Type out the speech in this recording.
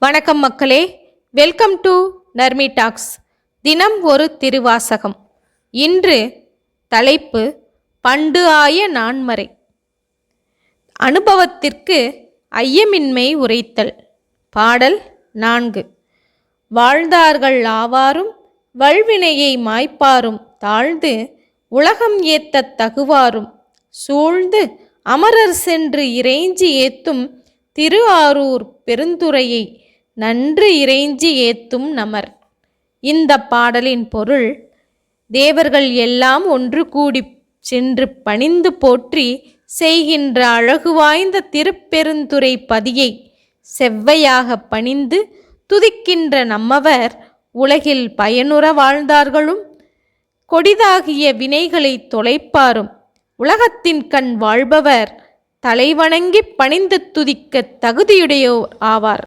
வணக்கம் மக்களே. Welcome to Narmi tax தினம் ஒரு திருவாசகம். இன்று தலைப்பு பண்டு ஆய நான்மறை. அனுபவத்திற்கு ஐயமின்மை உரைத்தல். பாடல் நான்கு. வாழ்ந்தார்கள் ஆவாரும் வல்வினையை மாய்ப்பாரும் தாழ்ந்து உலகம் ஏத்த தகுவாரும் சூழ்ந்து அமரர் சென்று இறைஞ்சி ஏத்தும் திரு ஆரூர் பெருந்துறையை நன்று இறைஞ்சி ஏத்தும் நமர். இந்த பாடலின் பொருள் தேவர்கள் எல்லாம் ஒன்று கூடி சென்று பணிந்து போற்றி செய்கின்ற அழகு வாய்ந்த திருப்பெருந்துறை பதியை செவ்வையாக பணிந்து துதிக்கின்ற நம்மவர் உலகில் பயனுற வாழ்ந்தார்களும் கொடிதாகிய வினைகளை தொலைப்பாரும். உலகத்தின் கண் வாழ்பவர் தலைவணங்கி பணிந்து துதிக்க தகுதியுடையோர் ஆவார்.